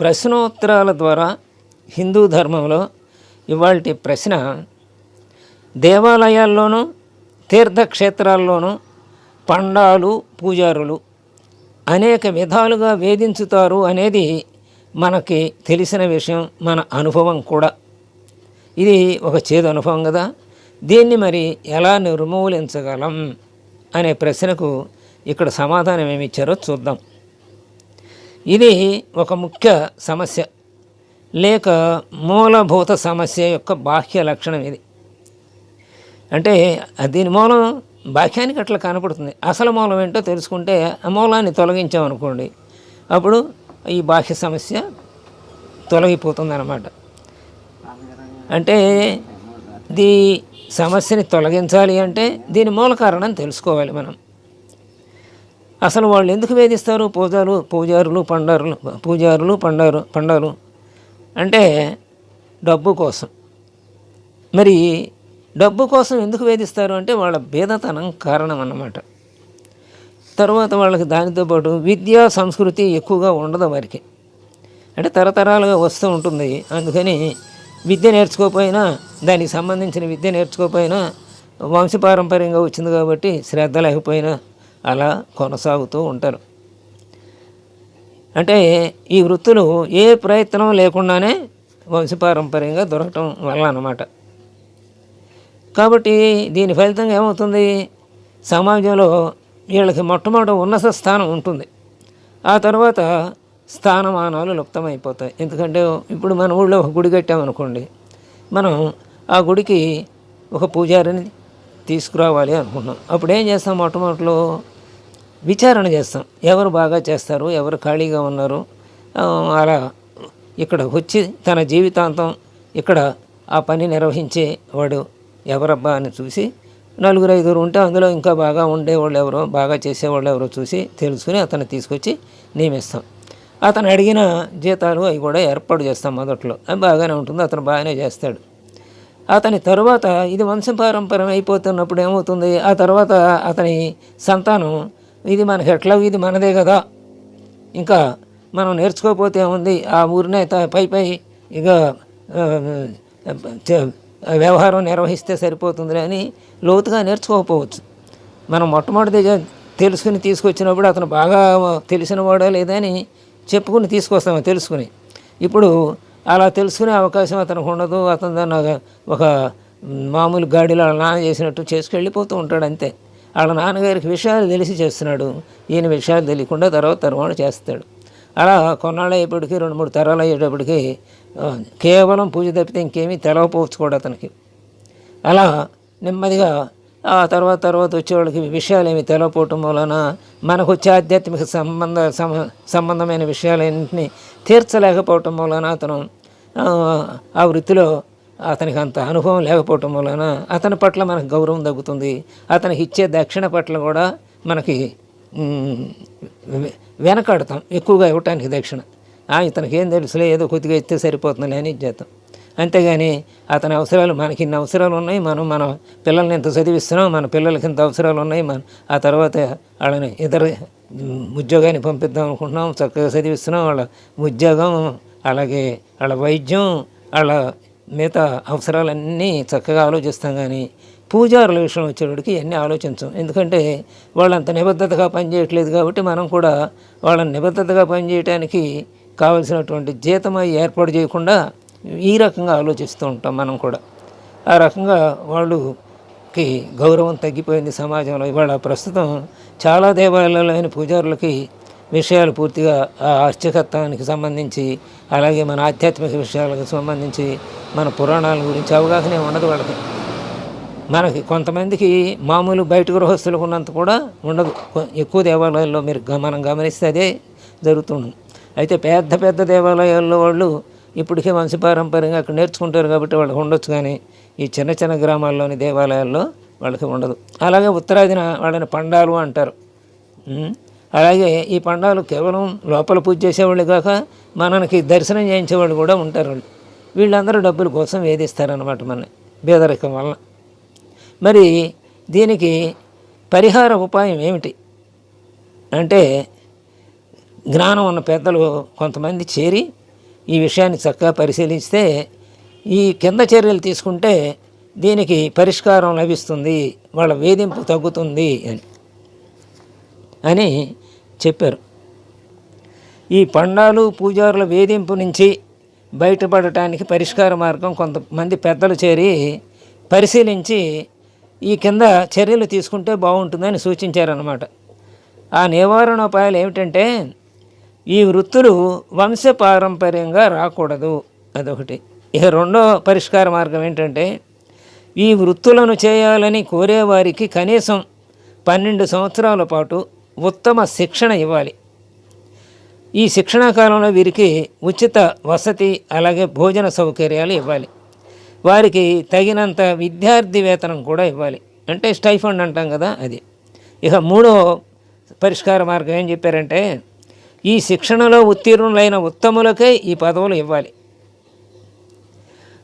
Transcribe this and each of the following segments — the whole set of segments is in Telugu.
ప్రశ్నోత్తరాల ద్వారా హిందూ ధర్మంలో ఇవాళ ప్రశ్న దేవాలయాల్లోనూ తీర్థక్షేత్రాల్లోనూ పండాలు పూజారులు అనేక విధాలుగా వేధించుతారు అనేది మనకి తెలిసిన విషయం మన అనుభవం కూడా. ఇది ఒక చేదు అనుభవం కదా. దీన్ని మరి ఎలా నిర్మూలించగలం అనే ప్రశ్నకు ఇక్కడ సమాధానం ఏమి ఇచ్చారో చూద్దాం. ఇది ఒక ముఖ్య సమస్య. లేక మూలభూత సమస్య యొక్క బాహ్య లక్షణం ఇది. అంటే దీని మూలం బాహ్యానికి అట్లా కనపడుతుంది. అసలు మూలం ఏంటో తెలుసుకుంటే ఆ మూలాన్ని తొలగించామనుకోండి అప్పుడు ఈ బాహ్య సమస్య తొలగిపోతుంది అన్నమాట అంటే దీ సమస్యని తొలగించాలి అంటే దీని మూల కారణం తెలుసుకోవాలి మనం. అసలు వాళ్ళు ఎందుకు వేధిస్తారు? పూజారు పూజారులు పండారులు పూజారులు పండారు పండారు. అంటే డబ్బు కోసం. మరి డబ్బు కోసం ఎందుకు వేధిస్తారు? అంటే వాళ్ళ భేదతనం కారణం అన్నమాట. తర్వాత వాళ్ళకి దానితో పాటు విద్యా సంస్కృతి ఎక్కువగా ఉండదు వారికి. అంటే తరతరాలుగా వస్తూ ఉంటుంది. అందుకని విద్య నేర్చుకోకపోయినా దానికి సంబంధించిన విద్య నేర్చుకోకపోయినా వంశపారంపర్యంగా వచ్చింది కాబట్టి శ్రద్ధ లేకపోయినా అలా కొనసాగుతూ ఉంటారు. అంటే ఈ వృత్తులు ఏ ప్రయత్నం లేకుండానే వంశపారంపర్యంగా దొరకటం వల్ల అన్నమాట. కాబట్టి దీని ఫలితంగా ఏమవుతుంది? సమాజంలో వీళ్ళకి మొట్టమొదటి ఉన్నత స్థానం ఉంటుంది. ఆ తర్వాత స్థానమానాలు లుప్తమైపోతాయి. ఎందుకంటే ఇప్పుడు మన ఊళ్ళో ఒక గుడి కట్టామనుకోండి. మనం ఆ గుడికి ఒక పూజారిని తీసుకురావాలి అనుకున్నాం అప్పుడు ఏం చేస్తాం? మొట్టమొదటిలో విచారణ చేస్తాం. ఎవరు బాగా చేస్తారు? ఎవరు ఖాళీగా ఉన్నారు? అలా ఇక్కడ వచ్చి తన జీవితాంతం ఇక్కడ ఆ పని నిర్వహించే వాడు ఎవరబ్బా అని చూసి నలుగురు ఐదుగురు ఉంటే అందులో ఇంకా బాగా ఉండేవాళ్ళు ఎవరో బాగా చేసేవాళ్ళు ఎవరో చూసి తెలుసుకుని అతన్ని తీసుకొచ్చి నియమిస్తాం. అతను అడిగిన జీతాలు అవి కూడా ఏర్పాటు చేస్తాం మొదట్లో. అది బాగానే ఉంటుంది. అతను బాగానే చేస్తాడు. అతని తరువాత ఇది వంశపారంపర్యం అయిపోతున్నప్పుడు ఏమవుతుంది? ఆ తర్వాత అతని సంతానం ఇది మన ఎట్లా ఇది మనదే కదా. ఇంకా మనం నేర్చుకోకపోతే ఉంది ఆ ఊరినే పై పై ఇక వ్యవహారం నిర్వహిస్తే సరిపోతుంది అని లోతుగా నేర్చుకోకపోవచ్చు. మనం మొట్టమొదటి తెలుసుకుని తీసుకొచ్చినప్పుడు అతను బాగా తెలిసిన లేదని లేదా చెప్పుకుని తీసుకొస్తాము తెలుసుకుని. ఇప్పుడు అలా తెలుసుకునే అవకాశం అతనికి ఉండదు. అతను దాన్ని ఒక మామూలు గాడిలో వాళ్ళ నాన్న చేసినట్టు చేసుకెళ్ళిపోతూ ఉంటాడు అంతే. వాళ్ళ నాన్నగారికి విషయాలు తెలిసి చేస్తున్నాడు. ఈయన విషయాలు తెలియకుండా తర్వాత తర్వాత చేస్తాడు. అలా కొన్నాళ్ళు అయ్యేప్పటికీ రెండు మూడు తరాలు అయ్యేటప్పటికీ కేవలం పూజ తప్పితే ఇంకేమీ తెలవపోవచ్చు కూడా అతనికి. అలా నెమ్మదిగా ఆ తర్వాత తర్వాత వచ్చేవాళ్ళకి విషయాలు ఏమి తెలవపోవటం వలన మనకు వచ్చే ఆధ్యాత్మిక సంబంధ సంబంధమైన విషయాలన్నింటినీ తీర్చలేకపోవటం వలన అతను ఆ, వృత్తిలో అతనికి అంత అనుభవం లేకపోవటం వలన అతని పట్ల మనకు గౌరవం తగ్గుతుంది. అతనికి ఇచ్చే దక్షిణ పట్ల కూడా మనకి వె- వెనకాడతాం ఎక్కువగా ఇవ్వటానికి దక్షిణ. ఆ, ఇతనికి ఏం తెలుసులే ఏదో కొద్దిగా ఇస్తే సరిపోతుందిలే అని ఇచ్చేస్తాం అంతేగాని అతని అవసరాలు మనకి ఇన్ని అవసరాలు ఉన్నాయి మనం మన పిల్లల్ని ఎంత చదివిస్తున్నాం మన పిల్లలకి ఇంత అవసరాలు ఉన్నాయి మన ఆ తర్వాత వాళ్ళని ఇతర ఉద్యోగాన్ని పంపిద్దాం అనుకుంటున్నాం చక్కగా చదివిస్తున్నాం వాళ్ళ ఉద్యోగం అలాగే వాళ్ళ వైద్యం వాళ్ళ మిగతా అవసరాలన్నీ చక్కగా ఆలోచిస్తాం కానీ పూజారుల విషయం వచ్చేవాడికి ఇవన్నీ ఆలోచించం. ఎందుకంటే వాళ్ళంత నిబద్ధతగా పనిచేయట్లేదు కాబట్టి మనం కూడా వాళ్ళని నిబద్ధతగా పనిచేయడానికి కావలసినటువంటి జీతం అవి ఏర్పాటు చేయకుండా ఈ రకంగా ఆలోచిస్తూ ఉంటాం మనం కూడా. ఆ రకంగా వాళ్ళకి గౌరవం తగ్గిపోయింది సమాజంలో. ఇవాళ ప్రస్తుతం చాలా దేవాలయాలైన పూజారులకి విషయాలు పూర్తిగా ఆ అర్చకత్వానికి సంబంధించి అలాగే మన ఆధ్యాత్మిక విషయాలకు సంబంధించి మన పురాణాల గురించి అవగాహన ఉండదు వాళ్ళకి. మనకి కొంతమందికి మామూలు బయట గృహస్థులకు ఉన్నంత కూడా ఉండదు. ఎక్కువ దేవాలయాల్లో మీరు మనం గమనిస్తే అదే జరుగుతుంది. అయితే పెద్ద పెద్ద దేవాలయాల్లో వాళ్ళు ఇప్పటికే వంశపారంపర్యంగా అక్కడ నేర్చుకుంటారు కాబట్టి వాళ్ళకి ఉండొచ్చు కానీ ఈ చిన్న చిన్న గ్రామాల్లోని దేవాలయాల్లో వాళ్ళకి ఉండదు. అలాగే ఉత్తరాదిన వాళ్ళని పండాలు అంటారు. అలాగే ఈ పండాలు కేవలం లోపల పూజ చేసేవాళ్ళు కాక మనకి దర్శనం చేయించేవాళ్ళు కూడా ఉంటారు వాళ్ళు. వీళ్ళందరూ డబ్బుల కోసం వేధిస్తారనమాట మన బేదరికం వలన. మరి దీనికి పరిహార ఉపాయం ఏమిటి? అంటే జ్ఞానం ఉన్న పెద్దలు కొంతమంది చేరి ఈ విషయాన్ని చక్కగా పరిశీలిస్తే ఈ కింద చర్యలు తీసుకుంటే దీనికి పరిష్కారం లభిస్తుంది వాళ్ళ వేధింపు తగ్గుతుంది అని. అని చెప్పారు. ఈ పండాలు పూజారుల వేధింపు నుంచి బయటపడటానికి పరిష్కార మార్గం కొంతమంది పెద్దలు చేరి పరిశీలించి ఈ కింద చర్యలు తీసుకుంటే బాగుంటుందని సూచించారన్నమాట. ఆ నివారణోపాయాలు ఏమిటంటే ఈ వృత్తులు వంశపారంపర్యంగా రాకూడదు అదొకటి. ఇక రెండో పరిష్కార మార్గం ఏంటంటే ఈ వృత్తులను చేయాలని కోరేవారికి కనీసం పన్నెండు సంవత్సరాల పాటు ఉత్తమ శిక్షణ ఇవ్వాలి. ఈ శిక్షణా కాలంలో వీరికి ఉచిత వసతి అలాగే భోజన సౌకర్యాలు ఇవ్వాలి. వారికి తగినంత విద్యార్థి వేతనం కూడా ఇవ్వాలి. అంటే స్టైఫండ్ అంటాం కదా అది. ఇక మూడో పరిష్కార మార్గం ఏం చెప్పారంటే ఈ శిక్షణలో ఉత్తీర్ణులైన ఉత్తములకే ఈ పదవులు ఇవ్వాలి.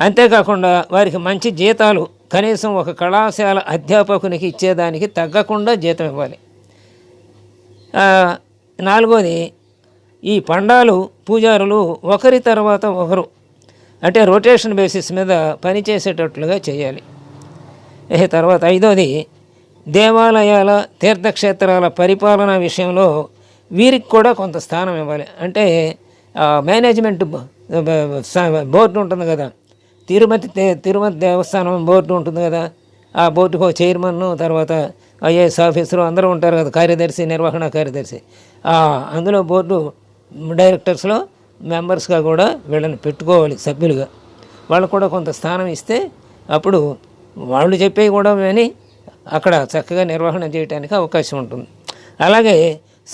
అంతేకాకుండా వారికి మంచి జీతాలు కనీసం ఒక కళాశాల అధ్యాపకునికి ఇచ్చేదానికి తగ్గకుండా జీతం ఇవ్వాలి. నాలుగోది ఈ పండాలు పూజారులు ఒకరి తర్వాత ఒకరు అంటే రొటేషన్ బేసిస్ మీద పనిచేసేటట్లుగా చేయాలి. తర్వాత ఐదోది దేవాలయాల తీర్థక్షేత్రాల పరిపాలన విషయంలో వీరికి కూడా కొంత స్థానం ఇవ్వాలి. అంటే మేనేజ్మెంట్ బోర్డు ఉంటుంది కదా తిరుమతి తిరుమతి దేవస్థానం బోర్డు ఉంటుంది కదా ఆ బోర్డుకు చైర్మన్ను చైర్మన్ తర్వాత ఐఏఎస్ ఆఫీసరు అందరూ ఉంటారు కదా కార్యదర్శి నిర్వహణ కార్యదర్శి. అందులో బోర్డు డైరెక్టర్స్లో మెంబర్స్గా కూడా వీళ్ళని పెట్టుకోవాలి సభ్యులుగా. వాళ్ళకు కూడా కొంత స్థానం ఇస్తే అప్పుడు వాళ్ళు చెప్పేవి కూడా విని అక్కడ చక్కగా నిర్వహణ చేయడానికి అవకాశం ఉంటుంది. అలాగే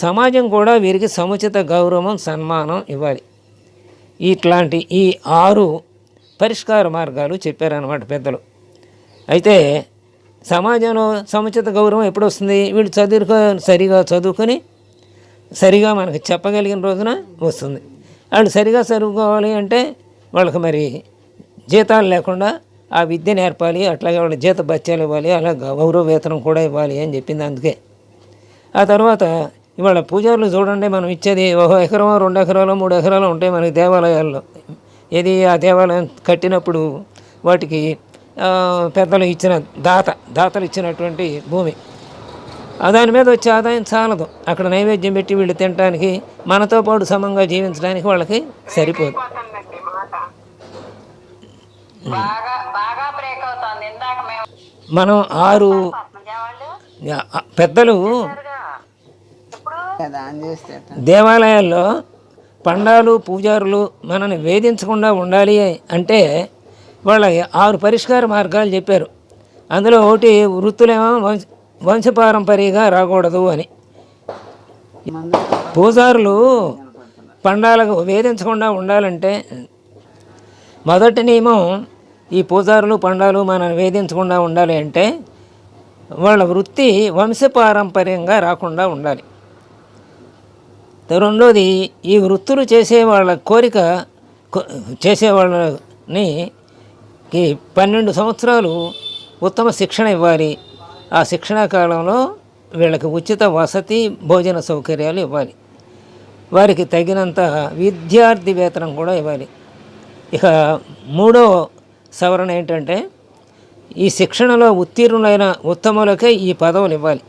సమాజం కూడా వీరికి సముచిత గౌరవం సన్మానం ఇవ్వాలి. ఇట్లాంటి ఈ ఆరు పరిష్కార మార్గాలు చెప్పారన్నమాట పెద్దలు. అయితే సమాజంలో సముచిత గౌరవం ఎప్పుడు వస్తుంది వీళ్ళు చదువుకో సరిగా చదువుకొని సరిగా మనకి చెప్పగలిగిన రోజున వస్తుంది. వాళ్ళు సరిగా చదువుకోవాలి అంటే వాళ్ళకి మరి జీతాలు లేకుండా ఆ విద్య నేర్పాలి అట్లాగే వాళ్ళ జీత బత్యాలు ఇవ్వాలి అలా గౌరవ వేతనం కూడా ఇవ్వాలి అని చెప్పింది అందుకే. ఆ తర్వాత ఇవాళ పూజారులు చూడండి మనం ఇచ్చేది ఒక ఎకరం రెండు ఎకరాలు మూడు ఎకరాలు ఉంటాయి మనకి దేవాలయాల్లో. ఏది ఆ దేవాలయం కట్టినప్పుడు వాటికి పెద్దలు ఇచ్చిన దాత దాతలు ఇచ్చినటువంటి భూమి. ఆ దాని మీద వచ్చే ఆదాయం చాలదు. అక్కడ నైవేద్యం పెట్టి వీళ్ళు తినడానికి మనతో పాటు సమంగా జీవించడానికి వాళ్ళకి సరిపోదు. పోతుందండి మాట బాగా బాగా బ్రేక్ అవుతోంది. ఇందాక మేము మనం ఆరు పెద్దలు? దేవాలయాల్లో పండాలు పూజారులు మనల్ని వేధించకుండా ఉండాలి అంటే వాళ్ళ ఆరు పరిష్కార మార్గాలు చెప్పారు. అందులో ఒకటి వృత్తులేమో వంశ వంశపారంపర్యంగా రాకూడదు అని. పూజారులు పండాలకు వేధించకుండా ఉండాలంటే మొదటి నియమం ఈ పూజారులు పండాలు మనం వేధించకుండా ఉండాలి అంటే వాళ్ళ వృత్తి వంశపారంపర్యంగా రాకుండా ఉండాలి. రెండోది ఈ వృత్తులు చేసే వాళ్ళ కోరిక చేసేవాళ్ళని చేసే వాళ్ళని కి పన్నెండు సంవత్సరాలు ఉత్తమ శిక్షణ ఇవ్వాలి. ఆ శిక్షణా కాలంలో వీళ్ళకి ఉచిత వసతి భోజన సౌకర్యాలు ఇవ్వాలి. వారికి తగినంత విద్యార్థి వేతనం కూడా ఇవ్వాలి. ఇక మూడో సవరణ ఏంటంటే ఈ శిక్షణలో ఉత్తీర్ణులైన ఉత్తములకే ఈ పదవులు ఇవ్వాలి.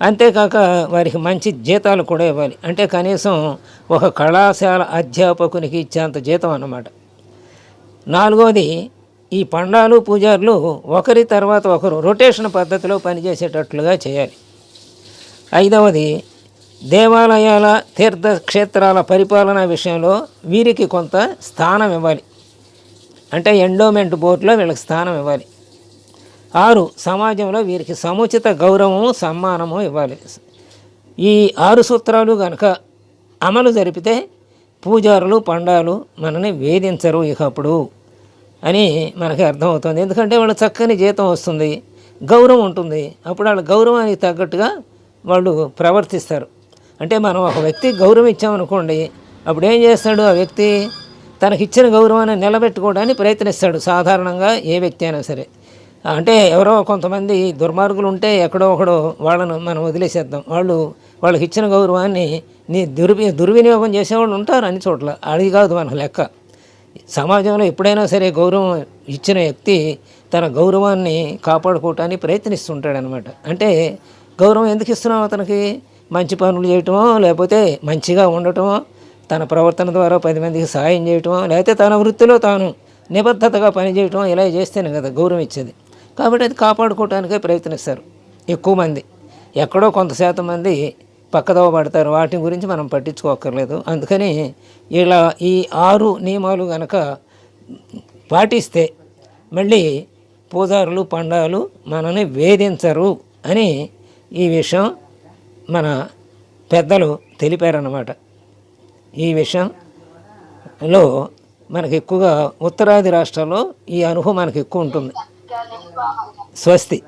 అంతేకాక వారికి మంచి జీతాలు కూడా ఇవ్వాలి. అంటే కనీసం ఒక కళాశాల అధ్యాపకునికి ఇచ్చేంత జీతం అన్నమాట. నాలుగోది ఈ పండాలు పూజారులు ఒకరి తర్వాత ఒకరు రొటేషన్ పద్ధతిలో పనిచేసేటట్లుగా చేయాలి. ఐదవది దేవాలయాల తీర్థక్షేత్రాల పరిపాలన విషయంలో వీరికి కొంత స్థానం ఇవ్వాలి. అంటే ఎండోమెంట్ బోర్డులో వీళ్ళకి స్థానం ఇవ్వాలి. ఆరు సమాజంలో వీరికి సముచిత గౌరవము సమ్మానము ఇవ్వాలి. ఈ ఆరు సూత్రాలు కనుక అమలు జరిపితే పూజారులు పండాలు మనని వేధించరు ఇక అప్పుడు అని మనకి అర్థమవుతుంది. ఎందుకంటే వాళ్ళ చక్కని జీతం వస్తుంది గౌరవం ఉంటుంది. అప్పుడు వాళ్ళ గౌరవానికి తగ్గట్టుగా వాళ్ళు ప్రవర్తిస్తారు. అంటే మనం ఒక వ్యక్తికి గౌరవం ఇచ్చామనుకోండి అప్పుడు ఏం చేస్తాడు? ఆ వ్యక్తి తనకిచ్చిన గౌరవాన్ని నిలబెట్టుకోవడానికి ప్రయత్నిస్తాడు సాధారణంగా ఏ వ్యక్తి అయినా సరే. అంటే ఎవరో కొంతమంది దుర్మార్గులు ఉంటే ఎక్కడో ఒకడో వాళ్ళను మనం వదిలేసేద్దాం. వాళ్ళు వాళ్ళకి ఇచ్చిన గౌరవాన్ని నీ దుర్వి దుర్వినియోగం చేసేవాళ్ళు ఉంటారు అన్ని చోట్ల. అది కాదు మన లెక్క. సమాజంలో ఎప్పుడైనా సరే గౌరవం ఇచ్చిన వ్యక్తి తన గౌరవాన్ని కాపాడుకోవటానికి ప్రయత్నిస్తుంటాడనమాట. అంటే గౌరవం ఎందుకు ఇస్తున్నాం అతనికి? మంచి పనులు చేయటమో లేకపోతే మంచిగా ఉండటమో తన ప్రవర్తన ద్వారా పది మందికి సాయం చేయటమో లేకపోతే తన వృత్తిలో తాను నిబద్ధతగా పనిచేయటం ఇలా చేస్తేనే కదా గౌరవం ఇచ్చేది. కాబట్టి అది కాపాడుకోవటానికే ప్రయత్నిస్తారు ఎక్కువ మంది. ఎక్కడో కొంత శాతం మంది పక్కదోవ పడతారు. వాటి గురించి మనం పట్టించుకోక్కర్లేదు. అందుకని ఇలా ఈ ఆరు నియమాలు గనక పాటిస్తే మళ్ళీ పూజారులు పండాలు మనని వేధించరు అని ఈ విషయం మన పెద్దలు తెలిపారన్నమాట. ఈ విషయంలో మనకి ఎక్కువగా ఉత్తరాది రాష్ట్రాల్లో ఈ అనుభవం మనకి ఎక్కువ ఉంటుంది. స్వస్తి.